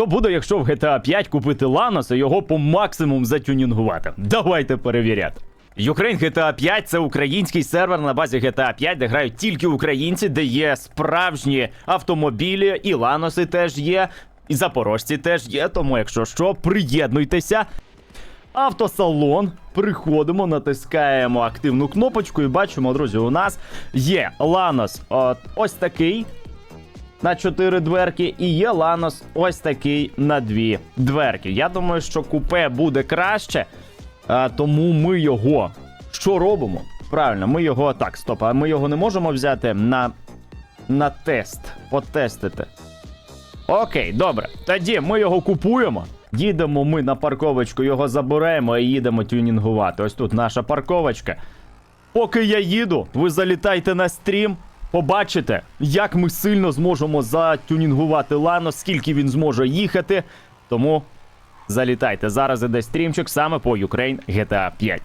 Що буде, якщо в GTA 5 купити Ланос і його по максимум затюнінгувати? Давайте перевіряти. Ukraine GTA 5 це український сервер на базі GTA 5, де грають тільки українці, де є справжні автомобілі, і Ланоси теж є, і запорожці теж є. Тому, якщо що, приєднуйтеся. Автосалон. Приходимо, натискаємо активну кнопочку і бачимо, друзі, у нас є Ланос от, ось такий на 4 дверки, і є Ланос ось такий на 2 дверки. Я думаю, що купе буде краще, тому ми його що робимо? Правильно, ми його так, стоп, а ми його не можемо взяти на, на тест, потестити. Окей, добре. Тоді ми його купуємо. Їдемо ми на парковочку, його заберемо і їдемо тюнінгувати. Ось тут наша парковочка. Поки я їду, ви залітайте на стрім, побачите, як ми сильно зможемо затюнінгувати Лано, скільки він зможе їхати. Тому залітайте. Зараз іде стрімчик саме по Ukraine GTA 5.